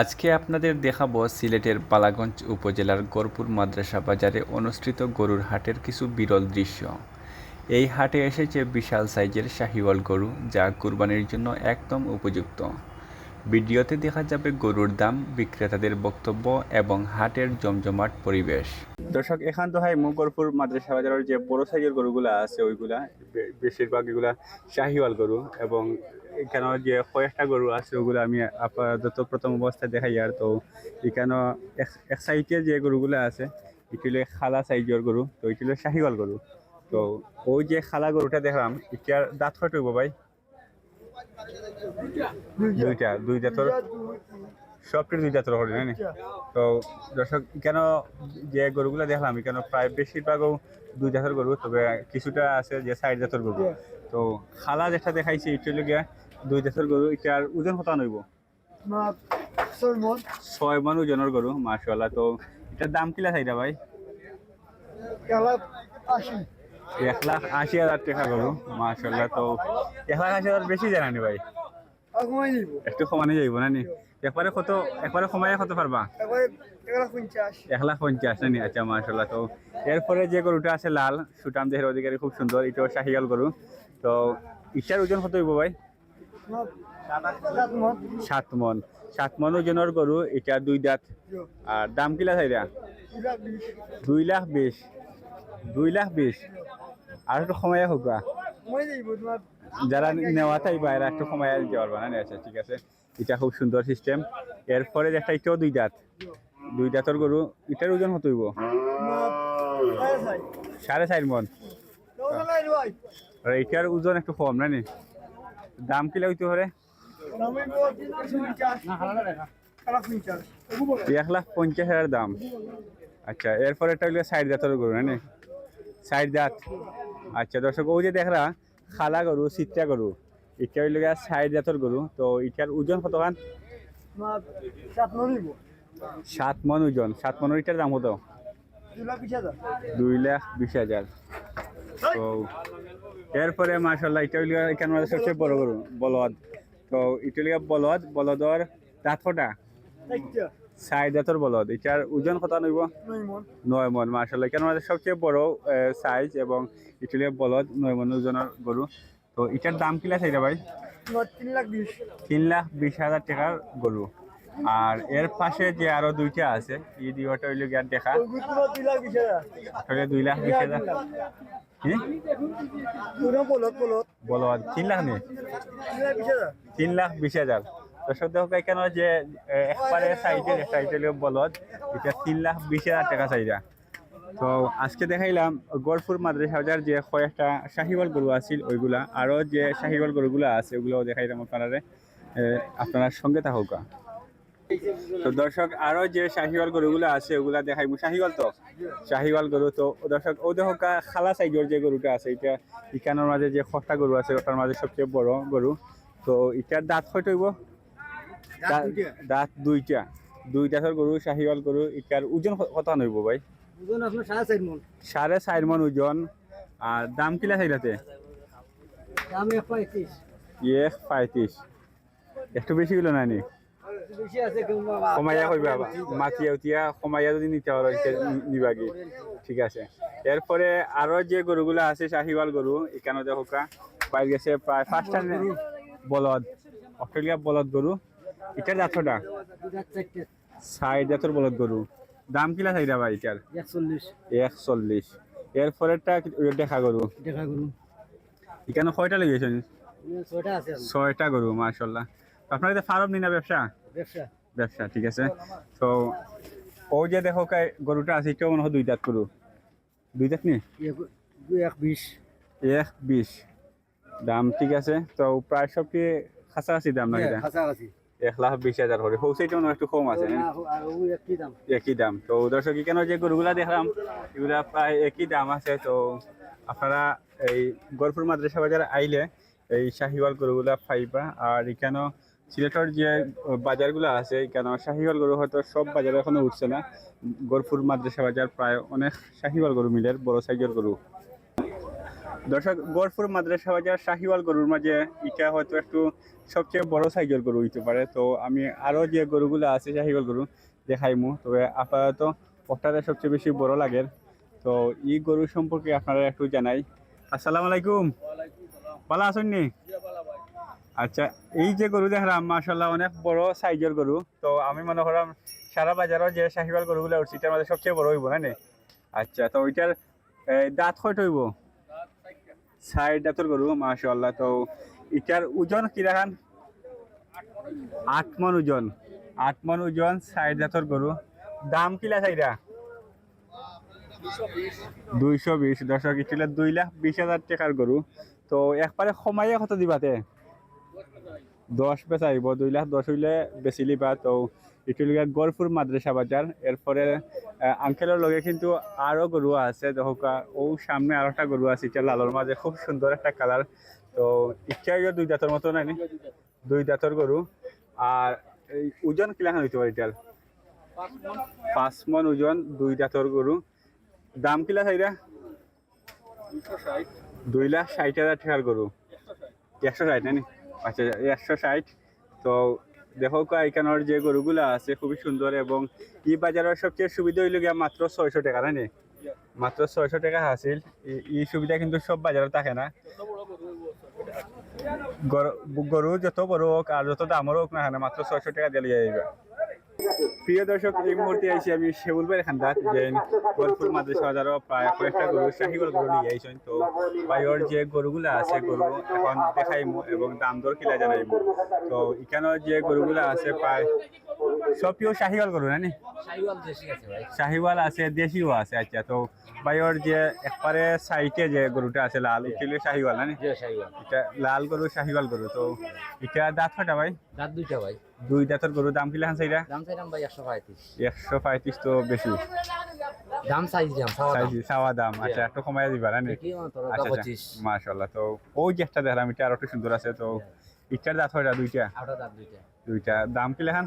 আজকে আপনাদের দেখাবো সিলেটের পালাগঞ্জ উপজেলার গরপুর মাদ্রাসা বাজারে অনুষ্ঠিত গরুর হাটের কিছু বিরল দৃশ্য। এই হাটে এসেছে বিশাল সাইজের শাহিওয়াল গরু, যা কুরবানির জন্য একদম উপযুক্ত। ভিডিওতে দেখা যাবে গরুর দাম, বিক্রেতাদের বক্তব্য এবং হাটের জমজমাট পরিবেশ। দর্শক, এখান তো হয় মুগরপুর মাদ্রাসা বাজারের যে বড় সাইজের গরুগুলা আছে, ওইগুলা বেশিরভাগ এগুলা শাহিওয়াল গরু এবং এখানে যে কয়েকটা গরু আছে, ওগুলো আমি আপাতত প্রথম অবস্থায় দেখাই আর তো এখানে এক- সাইডে যে গরুগুলো আছে, এটি হলো খালা সাইজের গরু, তো এটি হলো শাহিওয়াল গরু। তো ওই যে খালা গরুটা দেখলাম এটার দাঁত কত হইব ভাই? দুইটা, দুই দাঁতর সবটির দুই জাতের হরিণ হয়নি তো দর্শক কেন যে গরুগুলো দেখলাম কেন প্রায় বেশিরভাগও দুই জাতের গরু, তবে কিছুটা আছে যে সাইড জাতের গরু। তো খালা যেটা দেখাইছে, এটা হলো গিয়া দুই জাতের গরু এটার ওজন কত নইব ছয় মন ওজনের গরু, মাশাআল্লাহ। তো এটার দাম কিলা চাইটা ভাই? এক লাখ আশি হাজার টাকা গরু, মাশাআল্লাহ। তো এক লাখ আশি হাজার বেশি জানানি ভাই? একটু সমানে যাইব না নি একবারে কত, একবারে সময়ে কত পারবা? এক লাখ পঞ্চাশ নানি আচ্ছা মার্শাল্লাহ তো এরপরে যে গরুটা আছে লাল, সুটাম দেহের অধিকারী, খুব সুন্দর। এটাও শাহিয়াল গরু। তো ইটার ওজন কত হইব ভাই? সাত মন সাত মন ওজনের গরু এটা দুই দাঁত। আর দাম কিলা চাইরা দুই লাখ বিশ। দুই লাখ বিশ। আর একটু সময় হোক যারা নেওয়া থাকবে এরা একটু সময় দিতে পারবা না আচ্ছা ঠিক আছে? এটা খুব সুন্দর সিস্টেম এরপরে একটা এটাও দুই দাঁত। দুই দাঁতর গরু এটার ওজন আপনার সাড়ে চার মন। এটার ওজন একটু কম না নি? দাম কিলা হইতে পারে? এক লাখ পঞ্চাশ হাজার দাম। আচ্ছা এরপরে একটা হইলে সাইড জাতের গরু নি সাইড জাত। আচ্ছা দর্শক ও যে দেখরা খালা গরু চিত্রা গরু হইলে সাইড জাতের গরু। তো এটার ওজন কত খান? সাত মন ওজন। সাত মনের এটার দাম কত? দুই লাখ বিশ হাজার। তো এরপরে মার্শাল্লাহ এটা হইলে এখানে আমাদের সবচেয়ে বড় গরু বলদ। তো এটা হইলে বলদ বলদর দাঁত কটা? চারটা। সাইড বলদ। এটার ওজন কত নইব নয় মন। মার্শাল্লাহ কেন আমাদের সবচেয়ে বড় সাইজ এবং ইটালিয়া বলদ নয় মন ওজনের গরু। তো এটার দাম কিলা চাইটা ভাই? তিন লাখ বিশ। তিন লাখ বিশ হাজার টাকার গরু। আর এর পাশে যে আরও দুইটা আছে এই দুইটা হইল গিয়ার দেখা। দুই লাখ বিশ হাজার। দুই লাখ বিশ হাজার। বলদ তিন লাখ তিন লাখ বিশ হাজার। দর্শক দেখো কেন যে একবারে সাইডের একটা ইটালীয় বলদ এটা তিন লাখ বিশ হাজার টাকা চাইরা তো আজকে দেখাইলাম গড়পুর মাদ্রাসা বাজার যে কয়েকটা শাহিওয়াল গরু আছিল ওইগুলা আরও যে শাহিওয়াল গরুগুলা আছে ওগুলোও দেখাইলাম আপনারা আপনার সঙ্গে থাকুকা। তো দর্শক আরও যে শাহিওয়াল গরুগুলো আছে ওগুলা দেখাইবো। শাহিওয়াল তো? শাহিওয়াল গরু তো। দর্শক ও দেখো খালা সাইজের যে গরুটা আছে এটা ইকানোর মাঝে যে খসটা গরু আছে ওটার মাঝে সবচেয়ে বড় গরু। তো এটার দাঁত কয়টা হইব? দাঁত দুইটা। দুই দাঁতের গরু শাহিওয়াল গরু এটার ওজন কত নইব ভাই? ওজন আপনার সাড়ে চার মন। সাড়ে চার মন ওজন। আর দাম কিলা চাইলাতে? দাম এক পঁয়ত্রিশ। এক পঁয়ত্রিশ। একটু বেশি হলো না নি? কমাইয়া কইবা মাতিয়া উতিয়া কমাইয়া যদি নিতে পারো নিবাগি। ঠিক আছে। এরপরে আরও যে গরুগুলো আছে শাহিওয়াল গরু এখানে দেখো পাই গেছে প্রায় নে- বলদ অস্ট্রেলিয়া বলদ গরু। এটার জাতটা? সাইড জাতের বলদ গরু। দাম কিলা চাইরা ভাই এটার? একচল্লিশ। এক চল্লিশ এরপরেরটা দেখা গরু? দেখা করুন এখানে কয়টা লেগেছেন ছয়টা গরু মাশাল্লাহ আপনার ফার্ম নি না ব্যবসা? ব্যবসা। ঠিক আছে। তো ও যে দেখো গরুটা আছে এটাও মনে হয় দুই দাঁত গরু। দুই দাঁত নি? দুই এক বিশ। এক বিশ। দাম ঠিক আছে। তো প্রায় সব কি কাছাকাছি দাম না এটা এক লাখ বিশ হাজার করে হৌসেটা মনে একটু কম আছে দাম। একই দাম। তো দর্শক কেন যে গরুগুলা দেখলাম এগুলা প্রায় একই দাম আছে। তো আপনারা এই গরপুর মাদ্রাসা বাজার আইলে এই শাহিওয়াল গরুগুলা পাইবা। আর এখানেও সিলেটের যে বাজারগুলো আছে, কেন শাহিওয়াল গরু হয়তো সব বাজারে এখনও উঠছে না। গরপুর মাদ্রাসা বাজার প্রায় অনেক শাহিওয়াল গরু মিলের বড় সাইজের গরু। দর্শক গড়পুর মাদ্রাসা বাজার শাহিওয়াল গরুর মাঝে এটা হয়তো একটু সবচেয়ে বড় সাইজের গরু হইতে পারে। তো আমি আরও যে গরুগুলো আছে, শাহিওয়াল গরু দেখাইমু। তবে আপাতত ওটারে সবচেয়ে বেশি বড় লাগে। তো এই গরু সম্পর্কে আপনারা একটু জানাই। আসসালামু আলাইকুম। ভালো আছেন নি? আচ্ছা এই যে গরু দেখলাম মাসাল্লাহ অনেক বড় সাইজের গরু। তো আমি মনে করলাম, সারা বাজারও যে শাহিওয়াল গরুগুলো উঠছে, এটার মধ্যে সবচেয়ে বড় হইব না আচ্ছা তো ওইটার দাঁত কয়টা হইব? সাইড দাঁতর গরু মাশাল্লাহ তো এটার ওজন কি দেখান? আট মন ওজন। আট মন ওজন সাইড দাঁতর গরু। দাম কিলা চাইরা দুইশো বিশ। দর্শক ইটিলে দুই লাখ বিশ হাজার টাকার গরু। তো একবারে সময়ে কত দিবাতে দশ বেচাইব দুই লাখ দশ হইলে বেশি লিবা। তো ইটিলিগে গড়পুর মাদ্রাসা বাজার এরপরে আঙ্কেলের লগে কিন্তু আরও গরু আছে দেখা ও সামনে আরও একটা গরু আছে এটা লালের মাঝে খুব সুন্দর একটা কালার তো ইচ্ছা দুই দাঁতর মতো নাই দুই দাঁতর গরু আর এই ওজন কিলাখান হইতে পারে এটার পাঁচ মন ওজন, দুই দাঁতর গরু দাম কিলা চাইরা দুই লাখ ষাট হাজার টাকার গরু একশো ষাট নানি আচ্ছা একশো ষাট। তো দেখো এখানের যে গরুগুলো আছে, খুবই সুন্দর এবং ই বাজারের সবচেয়ে সুবিধা হইল গিয়া মাত্র ছয়শো টাকা না মাত্র ছয়শো টাকা হাসিল। এই সুবিধা কিন্তু সব বাজারে থাকে না। গরু- যত বড় হোক আর যত দামের হোক না মাত্র ছয়শো টাকা দিয়ে যাইবা। প্রিয় দর্শক, এই মুহূর্তে আইসি আমি শেবুল ভাই এখান দাঁত যে বোলপুর মাদ্রাসা বাজারও প্রায় কয়েকটা গরু শাহিগল গরু নিয়ে আইসেন। তো বাইর যে গরুগুলা আছে, গরু এখন দেখাইমু এবং দাম দর কিলা জানাইমু। তো এখানে যে গরুগুলা আছে, প্রায় সবটিও শাহিওয়াল গরু না শাহিওয়াল আছে দেশিও আছে আচ্ছা তো বাইর যে একবারে সাইটে যে গরুটা আছে লাল এটা শাহিওয়াল না এটা লাল গরু শাহিওয়াল গরু তো এটা দাঁত ফাটা ভাই? দাঁত দুইটা ভাই। দুই দাঁতের গরু দাম কিলা হান চাইরা দাম চাইলাম ভাই একশো পঁয়ত্রিশ। একশো পঁয়ত্রিশ তো বেশি। দাম দাম। দাম দাম আচ্ছা একটু কমাই দিবা না নি কি মাত্র আচ্ছা পঁচিশ। তো ওই যে একটা দেখলাম এটা আরও একটু সুন্দর আছে তো ইটার দাঁত হয় দুইটা? দুইটা। দাম কি লেখান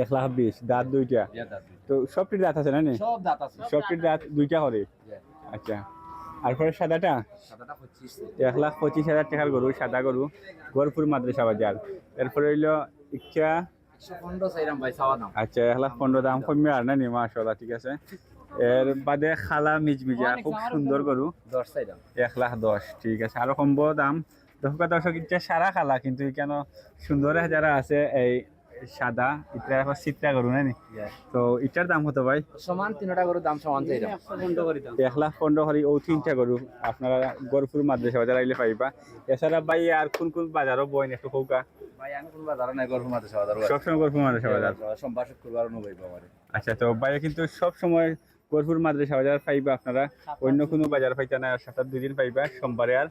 এক লাখ বিশ দাঁত দুইটা। তো সবটির দাঁত আছে না সব দাঁত আছে। সবটির দাঁত দুইটা করে আচ্ছা। আর পরে সাদাটা? এক লাখ পঁচিশ হাজার টাকার গরু সাদা গরু। গরপুর মাদ্রাসা বাজার। এরপরে হইল ইচ্ছা? আচ্ছা এক লাখ পনেরো দাম কমে আর না নি? ঠিক আছে। এর বাদে খালা মিজমিজা খুব সুন্দর গরু। এক লাখ দশ ঠিক আছে। আরও কমব দাম। দর্শক দর্শক ইচ্ছা সারা খালা কিন্তু কেন সুন্দর যারা আছে এই সাদা ইটা এখন চিত্রা গরু না? তো ইটার দাম কত ভাই? সমান তিনটা করে দাম সমান দাম। এক লাখ পনেরো হরি ও তিনটা গরু আপনারা গরুপুর মাদ্রাসা বাজার আইলে পাইবা। এছাড়া ভাই আর কোন কোন বাজারও বই একটু কৌকা? ভাই আমি কোনো বাজার নাই গর্ভ মাঝে বাজার সবসময় গরুপুর মাদ্রাসা বাজার? সোমবার শুক্রবার নবাই আচ্ছা তো ভাই কিন্তু সব সময় গরুপুর মাদ্রাসা বাজার পাইবা আপনারা। অন্য কোনো বাজার পাইতা না সপ্তাহ দুই দিন পাইবা সোমবারে আর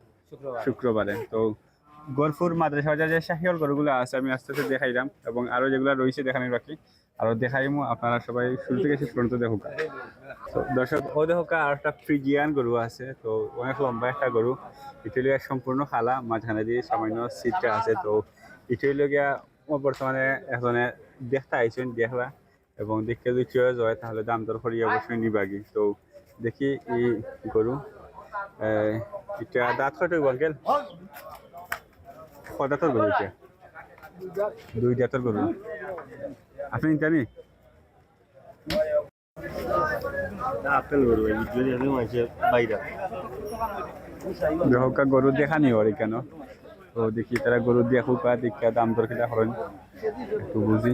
শুক্রবারে। তো গরপুর মাদ্রাসা, যে শাহিওল গরুগুলো আছে, আমি আস্তে আস্তে দেখাইলাম এবং আরও যেগুলো রয়েছে দেখানোর বাকি। আরও দেখাইমু, আপনারা সবাই শুরু থেকে শেষ পর্যন্ত দেখুক। দর্শক, ও দেখো আর একটা ফ্রিজিয়ান গরু আছে, তো অনেক লম্বা একটা গরু। ইটালিয়া সম্পূর্ণ খালা, মাঝখানে দিয়ে সামান্য সিটটা আছে, তো ইটালিয়া বর্তমানে এখানে দেখতে আইছেন, দেখলা। এবং দেখে যদি চয়েস হয় তাহলে দাম দর করি অবশ্যই নিবাগি তো দেখি এই গরু এটা দাঁত কত বলকেল কত দাঁতর গরু এটা দুই দাঁতর গরু। আপনি জানি? আপেল গরু দেখা নি ওর কেন? তো দেখি তারা গরু দেখুক আর দেখা দাম দর কিনা করেন। একটু বুঝি।